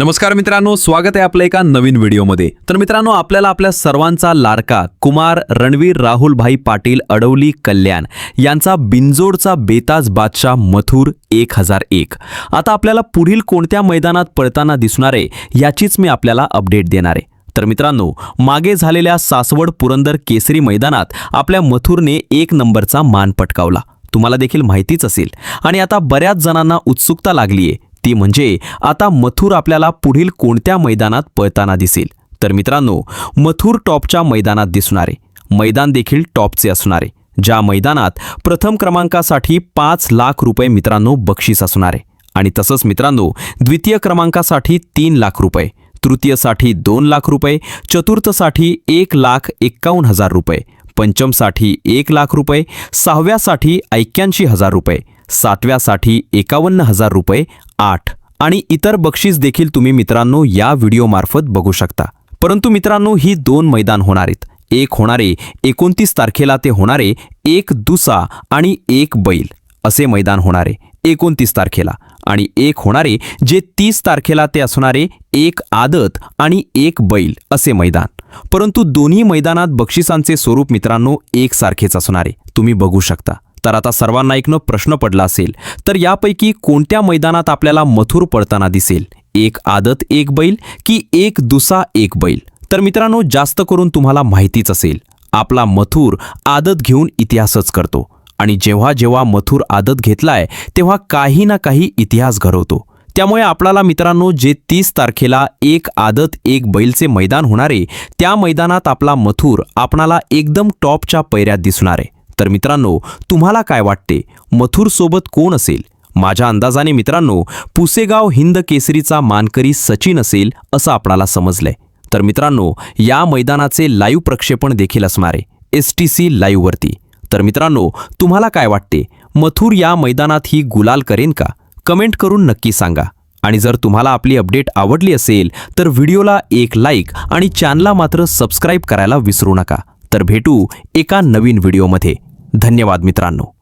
नमस्कार मित्रांनो स्वागत आहे आपल्या एका नवीन व्हिडिओमध्ये. तर मित्रांनो आपल्याला आपल्या सर्वांचा लाडका कुमार रणवीर राहुलभाई पाटील अडवली कल्याण यांचा बिंजोडचा बेताज बादशाह मथुर एक हजार एक. आता आपल्याला पुढील कोणत्या मैदानात पळताना दिसणार आहे याचीच मी आपल्याला अपडेट देणार आहे. तर मित्रांनो मागे झालेल्या सासवड पुरंदर केसरी मैदानात आपल्या मथुरने एक नंबरचा मान पटकावला. तुम्हाला देखील माहितीच असेल. आणि आता बऱ्याच जणांना उत्सुकता लागलीये ती म्हणजे आता मथुर आपल्याला पुढील कोणत्या मैदानात पळताना दिसेल? तर मित्रांनो मथुर टॉपच्या मैदानात दिसणारे मैदान देखील टॉपचे असणारे ज्या मैदानात प्रथम क्रमांकासाठी पाच लाख रुपये मित्रांनो बक्षीस असणारे आणि तसंच मित्रांनो द्वितीय क्रमांकासाठी तीन लाख रुपये तृतीयसाठी दोन लाख रुपये चतुर्थसाठी एक लाख एक्कावन्न हजार रुपये पंचमसाठी एक लाख रुपये सहाव्यासाठी ऐक्याऐंशी हजार रुपये सातव्यासाठी एकावन्न हजार रुपये आठ. आणि इतर बक्षीस देखील तुम्ही मित्रांनो या व्हिडिओमार्फत बघू शकता. परंतु मित्रांनो ही दोन मैदान होणार आहेत. एक होणारे एकोणतीस तारखेला ते होणारे एक दुसा आणि एक बैल. असे मैदान होणारे एकोणतीस तारखेला. आणि एक होणारे जे तीस तारखेला ते असणारे एक आदत आणि एक बैल असे मैदान. परंतु दोन्ही मैदानात बक्षिसांचे स्वरूप मित्रांनो एकसारखेच असणारे. तुम्ही बघू शकता. तर आता सर्वांना एक न प्रश्न पडला असेल तर यापैकी कोणत्या मैदानात आपल्याला मथुर पडताना दिसेल? एक आदत एक बैल की एक दुसा एक बैल? तर मित्रांनो जास्त करून तुम्हाला माहितीच असेल आपला मथुर आदत घेऊन इतिहासच करतो. आणि जेव्हा जेव्हा मथुर आदत घेतलाय तेव्हा काही ना काही इतिहास घडवतो. त्यामुळे आपल्याला मित्रांनो जे तीस तारखेला एक आदत एक बैलचे मैदान होणारे त्या मैदानात आपला मथुर आपणाला एकदम टॉपच्या पैऱ्यात दिसणार. आहे तर मित्रांनो तुम्हाला काय वाटते? मथुर सोबत कोण असेल? माझ्या अंदाजाने मित्रांनो पुसेगाव हिंद केसरीचा मानकरी सचिन असेल असं आपणाला समजलंय. तर मित्रांनो या मैदानाचे लाईव्ह प्रक्षेपण देखील असणार आहे एस टी सी लाईव्हवरती तर मित्रांनो तुम्हाला काय वाटते? मथुर या मैदानात ही गुलाल करेन का? कमेंट करून नक्की सांगा. आणि जर तुम्हाला आपली अपडेट आवडली असेल तर व्हिडिओला एक लाईक आणि चॅनलला मात्र सबस्क्राईब करायला विसरू नका. तर भेटू एका नवीन व्हिडिओमध्ये धन्यवाद मित्रांनो.